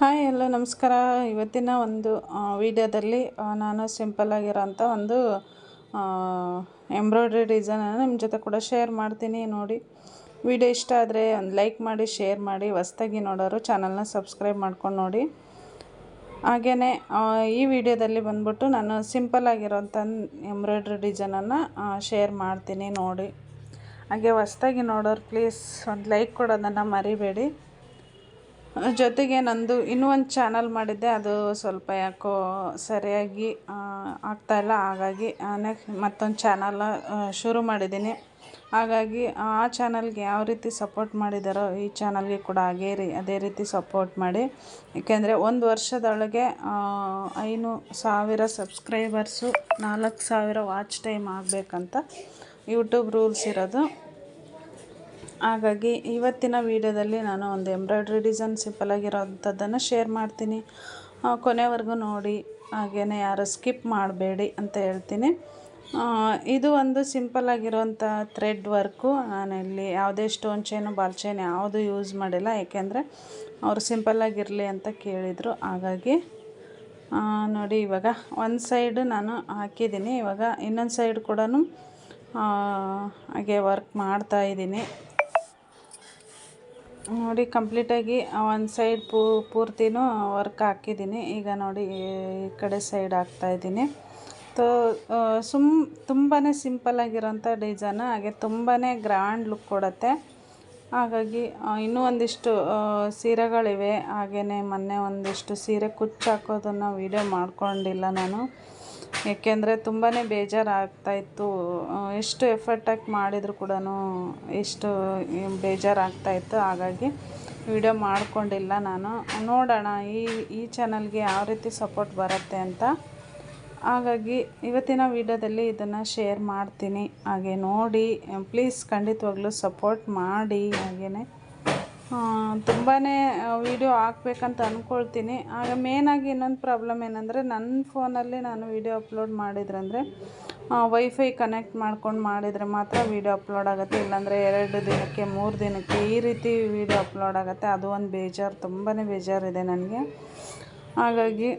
Hi ಎಲ್ಲ ನಮಸ್ಕಾರ. ಇವತ್ತಿನ ಒಂದು ವಿಡಿಯೋದಲ್ಲಿ ನಾನು ಸಿಂಪಲ್ ಆಗಿರೋಂಥ ಒಂದು ಎಂಬ್ರಾಯ್ಡ್ರಿ ಡಿಸೈನನ್ನು ನಿಮ್ಮ ಜೊತೆ ಕೂಡ ಶೇರ್ ಮಾಡ್ತೀನಿ ನೋಡಿ. ವಿಡಿಯೋ ಇಷ್ಟ ಆದರೆ ಒಂದು ಲೈಕ್ ಮಾಡಿ, ಶೇರ್ ಮಾಡಿ, ಹೊಸ್ದಾಗಿ ನೋಡೋರು ಚಾನಲ್ನ ಸಬ್ಸ್ಕ್ರೈಬ್ ಮಾಡ್ಕೊಂಡು ನೋಡಿ. ಹಾಗೆಯೇ ಈ ವಿಡಿಯೋದಲ್ಲಿ ಬಂದ್ಬಿಟ್ಟು ನಾನು ಸಿಂಪಲ್ ಆಗಿರೋಂಥ ಎಂಬ್ರಾಯ್ಡ್ರಿ ಡಿಸೈನನ್ನು ಶೇರ್ ಮಾಡ್ತೀನಿ ನೋಡಿ. ಹಾಗೆ ಹೊಸ್ದಾಗಿ ನೋಡೋರು ಪ್ಲೀಸ್ ಒಂದು ಲೈಕ್ ಕೊಡೋದನ್ನು ಮರಿಬೇಡಿ. ಜೊತೆಗೆ ನಂದು ಇನ್ನೂ ಒಂದು ಚಾನಲ್ ಮಾಡಿದ್ದೆ, ಅದು ಸ್ವಲ್ಪ ಯಾಕೋ ಸರಿಯಾಗಿ ಆಗ್ತಾಯಿಲ್ಲ ಹಾಗಾಗಿ ನೆಕ್ಸ್ಟ್ ಮತ್ತೊಂದು ಚಾನಲ್ ಶುರು ಮಾಡಿದ್ದೀನಿ. ಹಾಗಾಗಿ, ಆ ಚಾನಲ್ಗೆ ಯಾವ ರೀತಿ ಸಪೋರ್ಟ್ ಮಾಡಿದ್ದಾರೋ ಈ ಚಾನಲ್ಗೆ ಕೂಡ ಹಾಗೇ ರೀ, ಅದೇ ರೀತಿ ಸಪೋರ್ಟ್ ಮಾಡಿ. ಏಕೆಂದರೆ ಒಂದು ವರ್ಷದೊಳಗೆ ಐನೂ ಸಾವಿರ ಸಬ್ಸ್ಕ್ರೈಬರ್ಸು ನಾಲ್ಕು ಸಾವಿರ ವಾಚ್ ಟೈಮ್ ಆಗಬೇಕಂತ ಯೂಟ್ಯೂಬ್ ರೂಲ್ಸ್ ಇರೋದು. ಹಾಗಾಗಿ ಇವತ್ತಿನ ವೀಡಿಯೋದಲ್ಲಿ ನಾನು ಒಂದು ಎಂಬ್ರಾಯ್ಡ್ರಿ ಡಿಸೈನ್ ಸಿಂಪಲ್ ಸಿಂಪಲಾಗಿರೋವಂಥದ್ದನ್ನು ಶೇರ್ ಮಾಡ್ತೀನಿ. ಕೊನೆವರೆಗೂ ನೋಡಿ ಹಾಗೇ ಯಾರು ಸ್ಕಿಪ್ ಮಾಡಬೇಡಿ ಅಂತ ಹೇಳ್ತೀನಿ. ಇದು ಒಂದು ಸಿಂಪಲ್ಲಾಗಿರೋಂಥ ಥ್ರೆಡ್ ವರ್ಕು. ನಾನಿಲ್ಲಿ ಯಾವುದೇ ಸ್ಟೋನ್ ಚೈನು, ಬಾಲ್ ಚೈನ್ ಯಾವುದು ಯೂಸ್ ಮಾಡಿಲ್ಲ. ಏಕೆಂದರೆ ಅವರು ಸಿಂಪಲ್ಲಾಗಿರಲಿ ಅಂತ ಕೇಳಿದರು. ಹಾಗಾಗಿ ನೋಡಿ, ಇವಾಗ ಒಂದು ಸೈಡು ನಾನು ಹಾಕಿದ್ದೀನಿ. ಇವಾಗ ಇನ್ನೊಂದು ಸೈಡ್ ಕೂಡ ಹಾಗೆ ವರ್ಕ್ ಮಾಡ್ತಾಯಿದ್ದೀನಿ ನೋಡಿ ಕಂಪ್ಲೀಟಾಗಿ ಒಂದು ಸೈಡ್ ಪೂರ್ತಿನೂ ವರ್ಕ್ ಹಾಕಿದ್ದೀನಿ ಈಗ ನೋಡಿ, ಈ ಕಡೆ ಸೈಡ್ ಹಾಕ್ತಾಯಿದ್ದೀನಿ ತೋ ಸುಮ್ ತುಂಬಾ ಸಿಂಪಲ್ಲಾಗಿರೋಂಥ ಡಿಸೈನ್ ಹಾಗೆ ತುಂಬಾ ಗ್ರ್ಯಾಂಡ್ ಲುಕ್ ಕೊಡುತ್ತೆ. ಹಾಗಾಗಿ ಇನ್ನೂ ಒಂದಿಷ್ಟು ಸೀರೆಗಳಿವೆ. ಹಾಗೆಯೇ ಮೊನ್ನೆ ಒಂದಿಷ್ಟು ಸೀರೆ ಕುಚ್ಚು ಹಾಕೋದನ್ನು ವೀಡಿಯೋ ಮಾಡ್ಕೊಂಡಿಲ್ಲ ನಾನು. ಏಕೆಂದರೆ ತುಂಬಾ ಬೇಜಾರಾಗ್ತಾಯಿತ್ತು ಎಷ್ಟು ಎಫರ್ಟ್ ಹಾಕಿ ಮಾಡಿದರೂ ಕೂಡ ಎಷ್ಟು ಬೇಜಾರಾಗ್ತಾಯಿತ್ತು ಹಾಗಾಗಿ ವಿಡಿಯೋ ಮಾಡಿಕೊಂಡಿಲ್ಲ ನಾನು. ನೋಡೋಣ, ಈ ಈ ಚಾನಲ್ಗೆ ಯಾವ ರೀತಿ ಸಪೋರ್ಟ್ ಬರುತ್ತೆ ಅಂತ. ಹಾಗಾಗಿ ಇವತ್ತಿನ ವಿಡಿಯೋದಲ್ಲಿ ಇದನ್ನು ಶೇರ್ ಮಾಡ್ತೀನಿ. ಹಾಗೆ ನೋಡಿ ಪ್ಲೀಸ್ ಖಂಡಿತವಾಗ್ಲೂ ಸಪೋರ್ಟ್ ಮಾಡಿ. ಹಾಗೆಯೇ ತುಂಬಾ ವೀಡಿಯೋ ಹಾಕ್ಬೇಕಂತ ಅಂದ್ಕೊಳ್ತೀನಿ ಆಗ ಮೇನಾಗಿ ಇನ್ನೊಂದು ಪ್ರಾಬ್ಲಮ್ ಏನಂದರೆ ನನ್ನ ಫೋನಲ್ಲಿ ನಾನು ವೀಡಿಯೋ ಅಪ್ಲೋಡ್ ಮಾಡಿದ್ರಂದರೆ ವೈಫೈ ಕನೆಕ್ಟ್ ಮಾಡ್ಕೊಂಡು ಮಾಡಿದರೆ ಮಾತ್ರ ವೀಡಿಯೋ ಅಪ್ಲೋಡ್ ಆಗುತ್ತೆ. ಇಲ್ಲಾಂದರೆ ಎರಡು ದಿನಕ್ಕೆ, ಮೂರು ದಿನಕ್ಕೆ ಈ ರೀತಿ ವೀಡಿಯೋ ಅಪ್ಲೋಡ್ ಆಗುತ್ತೆ. ಅದು ಒಂದು ಬೇಜಾರು ತುಂಬಾ ಬೇಜಾರಿದೆ ನನಗೆ. ಹಾಗಾಗಿ,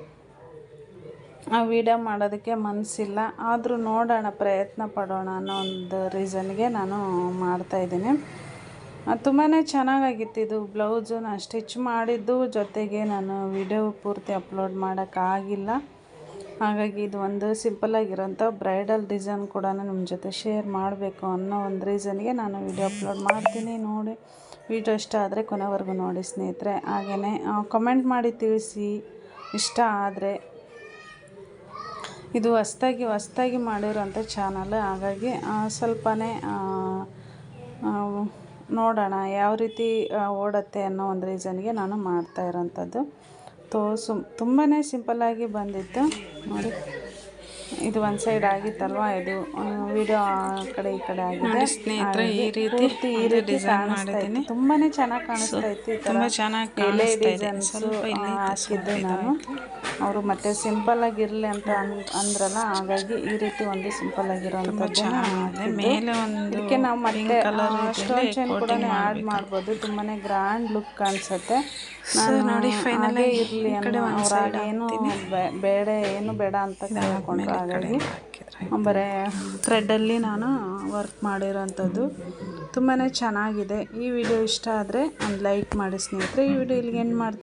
ಆ ವೀಡಿಯೋ ಮಾಡೋದಕ್ಕೆ ಮನಸ್ಸಿಲ್ಲ ಆದರೂ ನೋಡೋಣ, ಪ್ರಯತ್ನ ಪಡೋಣ ಅನ್ನೋ ಒಂದು ರೀಸನ್ಗೆ ನಾನು ಮಾಡ್ತಾಯಿದ್ದೀನಿ ತುಂಬಾ ಚೆನ್ನಾಗಾಗಿತ್ತು ಇದು ಬ್ಲೌಸು. ನಾನು ಸ್ಟಿಚ್ ಮಾಡಿದ್ದು ಜೊತೆಗೆ ನಾನು ವಿಡಿಯೋ ಪೂರ್ತಿ ಅಪ್ಲೋಡ್ ಮಾಡೋಕ್ಕಾಗಿಲ್ಲ ಹಾಗಾಗಿ ಇದು ಒಂದು ಸಿಂಪಲ್ಲಾಗಿರೋಂಥ ಬ್ರೈಡಲ್ ಡಿಸೈನ್ ಕೂಡ ನಿಮ್ಮ ಜೊತೆ ಶೇರ್ ಮಾಡಬೇಕು ಅನ್ನೋ ಒಂದು ರೀಸನ್ಗೆ ನಾನು ವಿಡಿಯೋ ಅಪ್ಲೋಡ್ ಮಾಡ್ತೀನಿ ನೋಡಿ. ವಿಡಿಯೋ ಇಷ್ಟ ಆದರೆ ಕೊನೆವರೆಗೂ ನೋಡಿ ಸ್ನೇಹಿತರೆ. ಹಾಗೆಯೇ ಕಮೆಂಟ್ ಮಾಡಿ ತಿಳಿಸಿ. ಇಷ್ಟ ಆದರೆ ಇದು ಹೊಸ್ದಾಗಿ ಹೊಸ್ದಾಗಿ ಮಾಡಿರೋಂಥ ಚಾನಲ್. ಹಾಗಾಗಿ ಸ್ವಲ್ಪನೇ ನೋಡೋಣ ಯಾವ ರೀತಿ ಓಡುತ್ತೆ ಅನ್ನೋ ಒಂದು ರೀಸನ್ಗೆ ನಾನು ಮಾಡ್ತಾ ಇರೋಂಥದ್ದು. ತೋ ಸುಮ್ ತುಂಬಾ ಸಿಂಪಲ್ಲಾಗಿ ಬಂದಿತ್ತು. ನೋಡಿ. ಇದು ಒಂದು ಸೈಡ್ ಆಗಿತ್ತಲ್ವ? ಇದು ವಿಡಿಯೋ ಆ ಕಡೆ ಈ ಕಡೆ ಆಗಿದೆ. ಸ್ನೇಹಿತರೆ ಈ ರೀತಿ ಈ ರೀತಿ ಕಾಣಿಸ್ತಾ ತುಂಬಾನೇ ಚೆನ್ನಾಗಿ ಕಾಣಿಸ್ತಾ ಇತ್ತು ತುಂಬಾ ಚೆನ್ನಾಗಿ ಎಲೆ ಡಿಸೈನ್ಸ್ ಹಾಕಿದ್ದೆ ನಾನು. ಅವರು ಮತ್ತೆ ಸಿಂಪಲ್ ಆಗಿರಲಿ ಅಂತ ಅಂದ್ರಲ್ಲ ಹಾಗಾಗಿ ಈ ರೀತಿ ಒಂದು ಸಿಂಪಲ್ ಆಗಿರೋಂಥದ್ದು ಮೇಲೆ ಒಂದು ಇದಕ್ಕೆ ನಾವು ಮತ್ತೆ ಸ್ಟೋನ್ ಚೈನ್ ಕೂಡ ಆ್ಯಡ್ ಮಾಡ್ಬೋದು. ತುಂಬಾನೇ ಗ್ರ್ಯಾಂಡ್ ಲುಕ್ ಕಾಣಿಸುತ್ತೆ. ನಾನು ನೋಡಿ ಫೈನಲ್ ಇರಲಿ ಅಂತ ಅವ್ರಾಗ ಏನು ಬೇಡ ಏನು ಬೇಡ ಅಂತ ಕೇಳ್ಕೊಂಡ್ರು. ಹಾಗಾಗಿ ಬರೇ ಥ್ರೆಡ್ಡಲ್ಲಿ ನಾನು ವರ್ಕ್ ಮಾಡಿರೋಂಥದ್ದು ತುಂಬಾ ಚೆನ್ನಾಗಿದೆ. ಈ ವಿಡಿಯೋ ಇಷ್ಟ ಆದರೆ ಒಂದು ಲೈಕ್ ಮಾಡಿ ಸ್ನೇಹಿತರೆ. ಈ ವಿಡಿಯೋ ಇಲ್ಲಿಗೆ ಎಂಡ್ ಮಾಡ್ತೀನಿ.